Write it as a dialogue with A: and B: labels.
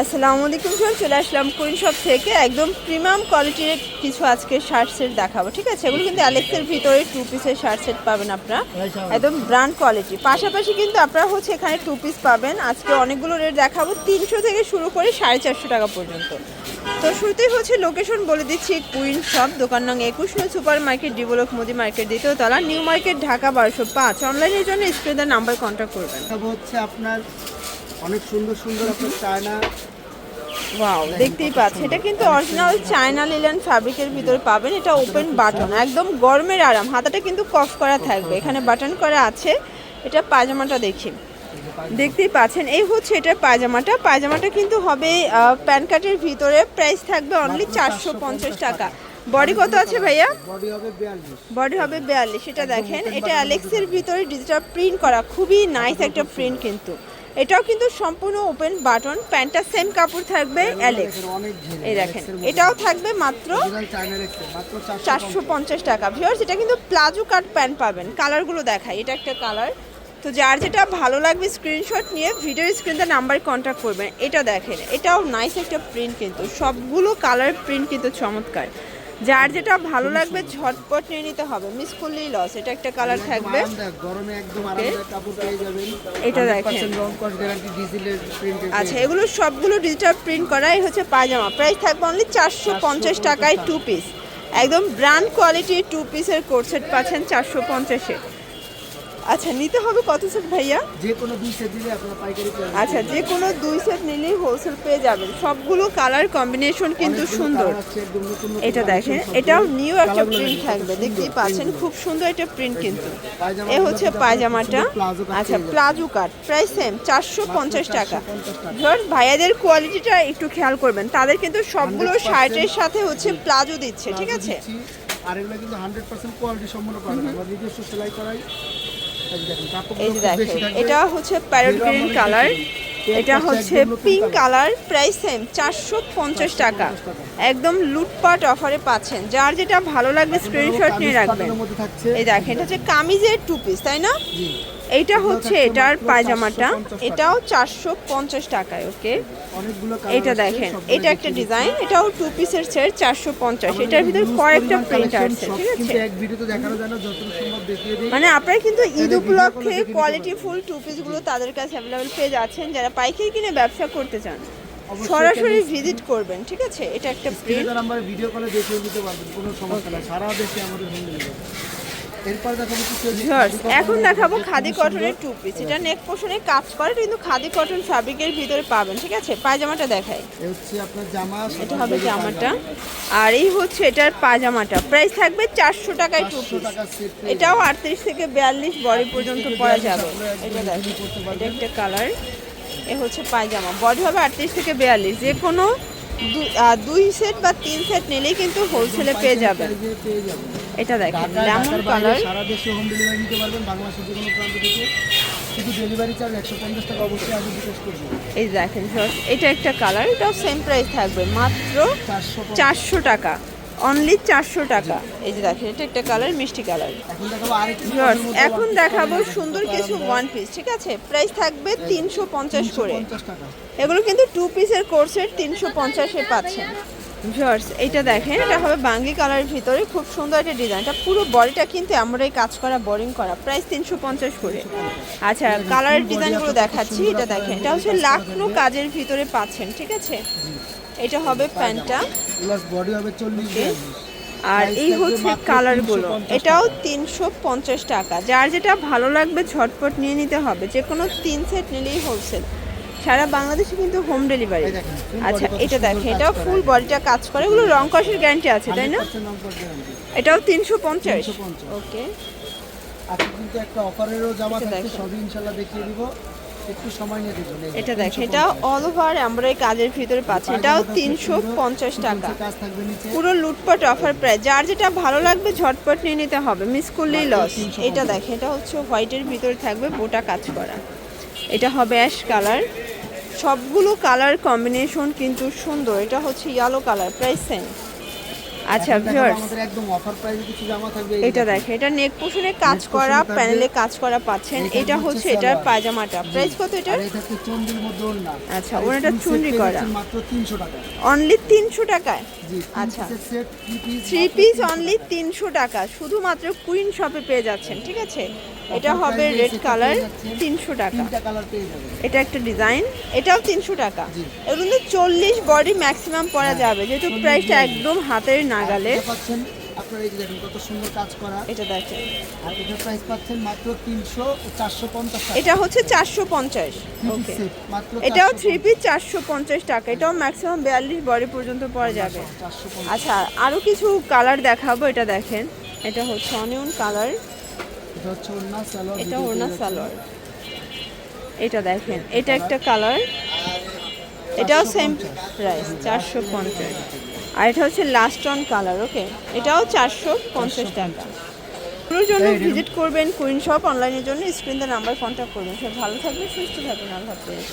A: আসসালামু আলাইকুম স্যার চলে আসলাম কুইন শপ থেকে। একদম প্রিমিয়াম কোয়ালিটির কিছু আজকে শার্ট সেট দেখাবো, ঠিক আছে? এগুলো কিন্তু অ্যালেক্সের ভিতরে টু পিসের শার্ট সেট পাবেন আপনারা। একদম ব্র্যান্ড কোয়ালিটি পাশাপাশি কিন্তু আপনারা হচ্ছে এখানে টু পিস পাবেন। আজকে অনেকগুলো রেট দেখাবো, তিনশো থেকে শুরু করে সাড়ে চারশো টাকা পর্যন্ত। তো শুরুতেই হচ্ছে লোকেশন বলে দিচ্ছি কুইন শপ দোকান নং একুশ নয় super market develop Modi market দ্বিতীয় তলা নিউ মার্কেট ঢাকা বারোশো পাঁচ। অনলাইনের জন্য স্ক্রিনের নাম্বার কন্ট্যাক্ট করবেন।
B: হচ্ছে আপনার অনেক সুন্দর সুন্দর আপনার চায়না।
A: ওয়াও দেখতেই পাচ্ছেন। এটা কিন্তু অরিজিনাল চায়না লিলেন ফ্যাব্রিকের ভিতরে পাবেন। এটা ওপেন বাটন একদম গরমের আরাম। হাতাটা কিন্তু কফ করা থাকবে। এখানে বাটন করা আছে। এটা পায়জামাটা দেখি দেখতেই পাচ্ছেন। এই হচ্ছে এটা পায়জামাটা। পায়জামাটা কিন্তু হবে প্যান কার্টের ভিতরে। প্রাইস থাকবে অনলি চারশো পঞ্চাশ টাকা। বডি কত আছে ভাইয়া?
B: বডি হবে বিয়াল্লিশ।
A: বডি হবে বিয়াল্লিশ। এটা দেখেন এটা অ্যালেক্সের ভিতরে ডিজিটাল প্রিন্ট করা। খুবই নাইস একটা প্রিন্ট কিন্তু। এটাও কিন্তু সম্পূর্ণ ওপেন বাটন প্যান্টটা সেম কাপড় থাকবে অ্যালেক্স এই দেখেন, এটাও থাকবে মাত্র
B: চারশো
A: পঞ্চাশ টাকা। ভিউয়ার্স এটা কিন্তু প্লাজো কাট প্যান্ট পাবেন। কালারগুলো দেখায় এটা একটা কালার তো যার যেটা ভালো লাগবে স্ক্রিনশট নিয়ে ভিডিও স্ক্রিনতে নাম্বার কন্ট্যাক্ট করবেন। এটা দেখেন, এটাও নাইস একটা প্রিন্ট কিন্তু। সবগুলো কালার প্রিন্ট কিন্তু চমৎকার। যার যেটা ভালো লাগবে ঝটপট নিয়ে নিতে হবে। মিস করলেই লস এটা একটা কালার থাকবে।
B: গরমে একদম আরামদায়ক কাপড় পেয়ে যাবেন।
A: এটা দেখেন।
B: রং কস গ্যারান্টি ডিজিটাল প্রিন্টের
A: আচ্ছা এগুলো সবগুলো ডিজিটাল প্রিন্ট করাই হচ্ছে পায়জামা। প্রাইস থাকবে অনলি চারশো পঞ্চাশ টাকায় টু পিস একদম ব্র্যান্ড কোয়ালিটির টু পিসের কোর্সেট পাচ্ছেন চারশো পঞ্চাশে। আচ্ছা নিতে হবে কত সেট ভাইয়া?
B: যে কোনো দুই সেট দিলে আপনারা পাইকারি পেয়ে।
A: আচ্ছা যে কোনো দুই সেট নিলেই হোলসেল পেয়ে যাবেন। সবগুলো কালার কম্বিনেশন কিন্তু সুন্দর। এটা দেখেন এটাও নিউ একটা প্রিন্ট থাকবে। দেখতেই পাচ্ছেন খুব সুন্দর একটা প্রিন্ট কিন্তু। এ হচ্ছে পায়জামাটা। আচ্ছা প্লাজো কাট প্রাইস সেম চারশো পঞ্চাশ টাকা।
B: 450 টাকা।
A: ধর ভাইয়াদের কোয়ালিটিটা একটু খেয়াল করবেন। তাদের কিন্তু সবগুলো
B: 100%
A: শার্টের সাথে হচ্ছে প্লাজো দিচ্ছে ঠিক আছে?
B: আর এগুলো কিন্তু হান্ড্রেড পার্সেন্ট কোয়ালিটি সম্পন্ন পাবেন। আমরা নিজস্ব সেলাই করাই। এই দেখেন।
A: এটা হচ্ছে প্যারট গ্রিন কালার এটা হচ্ছে পিঙ্ক কালার প্রাইস সেম চারশো পঞ্চাশ টাকা। একদম লুটপাট অফারে পাচ্ছেন। যার যেটা ভালো লাগবে স্ক্রিনশট নিয়ে রাখবেন। এই দেখেন, এটা হচ্ছে কামিজের টু পিস তাই না? এইটা হচ্ছে এটার পায়জামাটা। এটাও চারশো পঞ্চাশ টাকায় ওকে? এটা দেখেন এটা একটা ডিজাইন এটাও টু পিসের সেট চারশো পঞ্চাশ। এটার ভিতরে কয়েকটা প্রিন্ট আছে ঠিক আছে? মানে আপনারা কিন্তু ঈদ উপলক্ষে কোয়ালিটি ফুল টু পিসগুলো তাদের কাছে অ্যাভেলেবেল পেয়ে যাচ্ছেন যারা পাইকারি কিনে ব্যবসা করতে চান। সরাসরি ভিজিট করবেন ঠিক আছে? এটা একটা প্রিন্ট
B: ভিডিও কলে দেখিয়ে নিতে পারবেন কোনো সমস্যা নাই। সারা দেশে আমাদের হোম ডেলিভারি
A: এখন দেখাবো খাদি কটনের টু পিস এটা নেক পোষণে কাজ করে কিন্তু খাদি কটন ফ্যাব্রিকের ভিতরে পাবেন ঠিক আছে? পায়জামাটা দেখাই।
B: এ হচ্ছে আপনার জামা
A: এটা হবে জামাটা। আর এই হচ্ছে এটার পায়জামাটা। প্রাইস থাকবে চারশো টাকায় টু পিস এটাও আটত্রিশ থেকে বিয়াল্লিশ বডি পর্যন্ত পরা যাবে। এটা
B: পরতে
A: এটা একটা কালার এ হচ্ছে পায়জামা। বডি হবে আটত্রিশ থেকে বিয়াল্লিশ। যে কোনো দুই সেট বা তিন সেট নিলে কিন্তু হোলসেলে পেয়ে যাবেন। এটা দেখেন লেমন কালার
B: সারা দেশে হোম ডেলিভারি নিতে পারবেন বাংলাদেশের যে কোনো প্রান্ত থেকে।
A: এই দেখেন এটা একটা কালার এটাও সেম প্রাইস থাকবে মাত্র
B: চারশো
A: টাকা। অনলি চারশো টাকা। এই যে দেখেন এটা একটা কালার মিষ্টি কালার
B: এখন দেখাবো
A: সুন্দর কিছু ওয়ান পিস ঠিক আছে? প্রাইস থাকবে তিনশো পঞ্চাশ করে। এগুলো কিন্তু টু পিসের কোর্সের তিনশো পঞ্চাশে পাচ্ছেন। ভিউয়ার্স এটা দেখেন এটা হবে বাঙ্গি কালারের ভিতরে খুব সুন্দর একটা ডিজাইন এটা পুরো বডিটা কিন্তু আমরা এই কাজ করা বোরিং করা। প্রাইস তিনশো পঞ্চাশ করে। আচ্ছা কালারের ডিজাইনগুলো দেখাচ্ছি। এটা দেখেন এটা হচ্ছে লাখনো কাজের ভিতরে পাচ্ছেন ঠিক আছে? এটা হবে প্যান্টটা।
B: প্লাস বডি হবে চল্লিশ
A: আর এই হচ্ছে কালারগুলো এটাও তিনশো পঞ্চাশ টাকা। যার যেটা ভালো লাগবে ঝটপট নিয়ে নিতে হবে। যে কোনো তিন সেট নিলেই হোলসেল সারা বাংলাদেশে কিন্তু হোম ডেলিভারি আচ্ছা এটা দেখেন এটাও ফুল বডিটা কাজ করে। এগুলো রং কষের গ্যারান্টি আছে তাই না? এটাও তিনশো পঞ্চাশ। ওকে
B: আজকে কিন্তু একটা অফারেরও জামা থাকছে সবই ইনশাল্লাহ দেখিয়ে দিব। একটু সময় নিয়ে দেখুন
A: এটা
B: 350
A: এটা অল ওভার আমরা এই কাজের ভিতরে পাচ্ছি। এটাও তিনশো পঞ্চাশ টাকা। পুরো লুটপাট অফার প্রাইস যার যেটা ভালো লাগবে ঝটপট নিয়ে নিতে হবে মিস করলেই লস এটা দেখেন এটা হচ্ছে হোয়াইটের ভিতরে থাকবে বোটা কাজ করা। এটা হবে অ্যাশ কালার সবগুলো কালার কম্বিনেশন কিন্তু সুন্দর। এটা হচ্ছে ইয়েলো কালার প্রাইস সেম আচ্ছা, ভিউয়ার্স
B: আমাদের একদম অফার প্রাইসে কিছু জামা থাকবে
A: এটা
B: দেখ।
A: দেখেন এটা নেক পোষণে কাজ করা প্যানেলে কাজ করা পাচ্ছেন। এটা
B: হচ্ছে
A: হচ্ছে এটার পায়জামাটা। প্রাইস কত এটার?
B: এটা এই চুনরির মধ্যে ওড়না।
A: আচ্ছা, ওড়নাটা চুনরি করা।
B: মাত্র 300 টাকা।
A: অনলি তিনশো টাকায়?
B: জি
A: আচ্ছা।
B: থ্রি পিস
A: অনলি তিনশো টাকা। শুধুমাত্র কুইন শপে পেয়ে যাচ্ছেন ঠিক আছে? এটা হবে রেড কালার তিনশো টাকা। এটা একটা ডিজাইন এটাও তিনশো টাকা। এগুলো চল্লিশ বডি ম্যাক্সিমাম পরা
B: হ্যাঁ,
A: যাবে যেহেতু প্রাইসটা একদম হাতের নাগালে।
B: আপনারা এই যে দেখেন কত সুন্দর কাজ করা।
A: এটা দেখেন।
B: আর প্রাইস পাচ্ছেন মাত্র
A: হচ্ছে ওকে
B: মাত্র
A: এটাও পিস টাকা। এটাও ম্যাক্সিমাম বডি পর্যন্ত পরা যাবে। আচ্ছা আরও কিছু কালার দেখাবো এটা দেখেন। এটা হচ্ছে অনিয়ন কালার
B: এটা হচ্ছে ওড়না সালোয়ার
A: এটা ওড়না সালোয়ার। এটা দেখেন এটা একটা কালার এটাও সেম প্রাইস চারশো পঞ্চাশ। আর এটা হচ্ছে লাস্ট অন কালার ওকে এটাও চারশো পঞ্চাশ টাকা। পুরোর জন্য ভিজিট করবেন কুইন শপ অনলাইনের জন্য স্ক্রিন নাম্বার কন্ট্যাক্ট করবেন। সব ভালো থাকবে সুস্থ থাকবেন আল্লাহ হাফেজ